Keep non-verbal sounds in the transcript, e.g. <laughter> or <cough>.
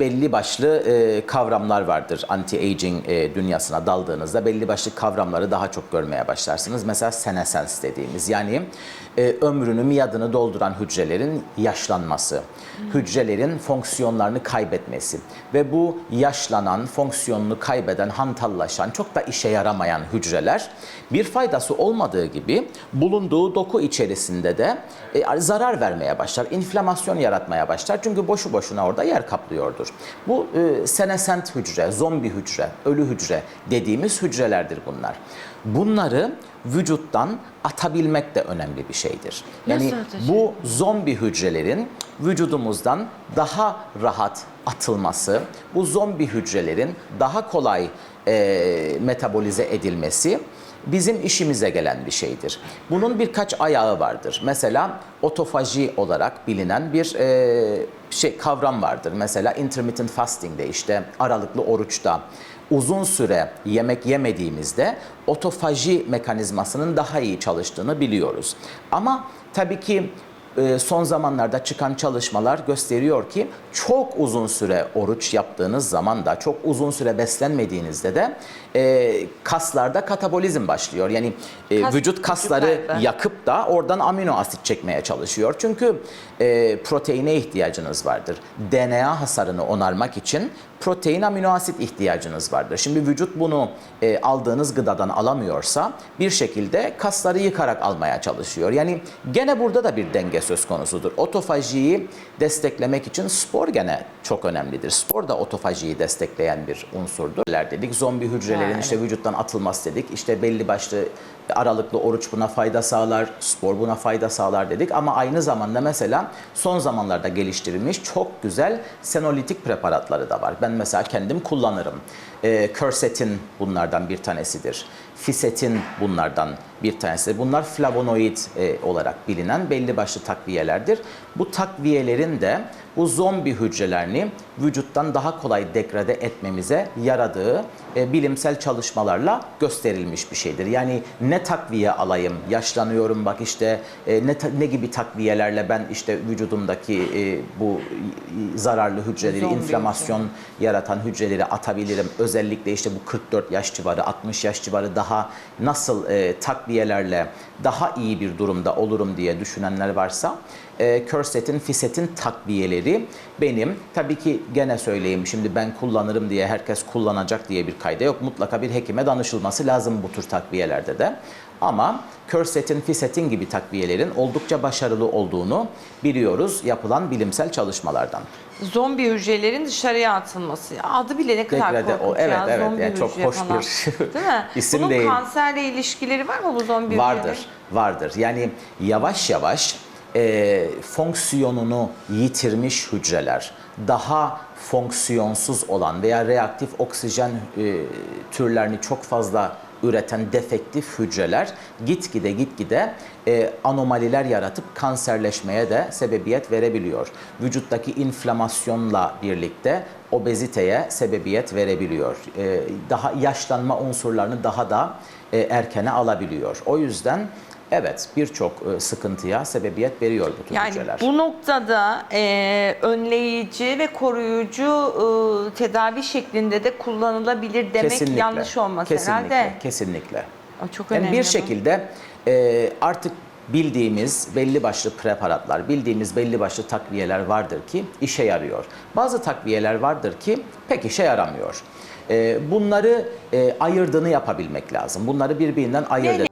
Belli başlı e, kavramlar vardır anti-aging e, dünyasına daldığınızda belli başlı kavramları daha çok görmeye başlarsınız. Mesela senesens dediğimiz yani e, ömrünü miyadını dolduran hücrelerin yaşlanması, hücrelerin fonksiyonlarını kaybetmesi ve bu yaşlanan, fonksiyonunu kaybeden, hantallaşan, çok da işe yaramayan hücreler bir faydası olmadığı gibi bulunduğu doku içerisinde de zarar vermeye başlar, inflamasyon yaratmaya başlar. Çünkü boşu boşuna orada yer kaplıyordur. Bu e, senesent hücre, zombi hücre, ölü hücre dediğimiz hücrelerdir bunlar. Bunları vücuttan atabilmek de önemli bir şeydir. Yani bu zombi hücrelerin vücudumuzdan daha rahat atılması, bu zombi hücrelerin daha kolay e, metabolize edilmesi bizim işimize gelen bir şeydir. Bunun birkaç ayağı vardır. Mesela otofaji olarak bilinen bir e, şey kavram vardır. Mesela intermittent fasting'de işte aralıklı oruçta uzun süre yemek yemediğimizde otofaji mekanizmasının daha iyi çalıştığını biliyoruz. Ama tabii ki son zamanlarda çıkan çalışmalar gösteriyor ki çok uzun süre oruç yaptığınız zaman da çok uzun süre beslenmediğinizde de e, kaslarda katabolizm başlıyor. Yani e, Kas vücut kasları kaybı. yakıp da oradan amino asit çekmeye çalışıyor. Çünkü e, proteine ihtiyacınız vardır. DNA hasarını onarmak için protein amino asit ihtiyacınız vardır. Şimdi vücut bunu e, aldığınız gıdadan alamıyorsa bir şekilde kasları yıkarak almaya çalışıyor. Yani gene burada da bir denge söz konusudur. Otofajiyi desteklemek için spor gene çok önemlidir. Spor da otofajiyi destekleyen bir unsurdur. Dedik zombi hücrelerin Ha, işte vücuttan atılması dedik. İşte belli başlı aralıklı oruç buna fayda sağlar, spor buna fayda sağlar dedik. Ama aynı zamanda mesela son zamanlarda geliştirilmiş çok güzel senolitik preparatları da var. Ben mesela kendim kullanırım. Ee, Quercetin bunlardan bir tanesidir. Fisetin bunlardan bir tanesidir. Bunlar flavonoid e, olarak bilinen belli başlı takviyelerdir. Bu takviyelerin de bu zombi hücrelerini vücuttan daha kolay degrade etmemize yaradığı e, bilimsel çalışmalarla gösterilmiş bir şeydir. Yani ne takviye alayım, yaşlanıyorum bak işte e, ne ne gibi takviyelerle ben işte vücudumdaki e, bu zararlı hücreleri, Zombi inflamasyon yaratan hücreleri atabilirim. Özellikle işte bu 44 yaş civarı, 60 yaş civarı daha nasıl e, takviyelerle daha iyi bir durumda olurum diye düşünenler varsa e, Quercetin, Fisetin takviyeleri benim tabii ki gene söyleyeyim şimdi ben kullanırım diye herkes kullanacak diye bir kayda yok. Mutlaka bir hekime danışılması lazım bu tür takviyelerde de. Ama Quercetin, Fisetin gibi takviyelerin oldukça başarılı olduğunu biliyoruz yapılan bilimsel çalışmalardan. Zombi hücrelerin dışarıya atılması. Adı bile ne kadar Degrade- korkunç o- evet, ya. evet, zombi yani çok hoş falan. bir <laughs> Değil mi? isim Bunun değil. kanserle ilişkileri var mı bu zombi Vardır, hücrelerin? vardır. Yani yavaş yavaş e, fonksiyonunu yitirmiş hücreler, daha fonksiyonsuz olan veya reaktif oksijen e, türlerini çok fazla üreten defektif hücreler gitgide gitgide e, anomaliler yaratıp kanserleşmeye de sebebiyet verebiliyor. Vücuttaki inflamasyonla birlikte obeziteye sebebiyet verebiliyor. E, daha yaşlanma unsurlarını daha da e, erkene alabiliyor. O yüzden evet birçok e, sıkıntıya sebebiyet veriyor bu tür Yani hücreler. bu noktada e, önleyici ve koruyucu e, tedavi şeklinde de kullanılabilir demek yanlış olmaz kesinlikle, herhalde. Kesinlikle. O çok Yani önemli. bir bu. şekilde e, artık bildiğimiz belli başlı preparatlar, bildiğimiz belli başlı takviyeler vardır ki işe yarıyor. Bazı takviyeler vardır ki pek işe yaramıyor. E, bunları e, ayırdığını yapabilmek lazım. Bunları birbirinden ayırt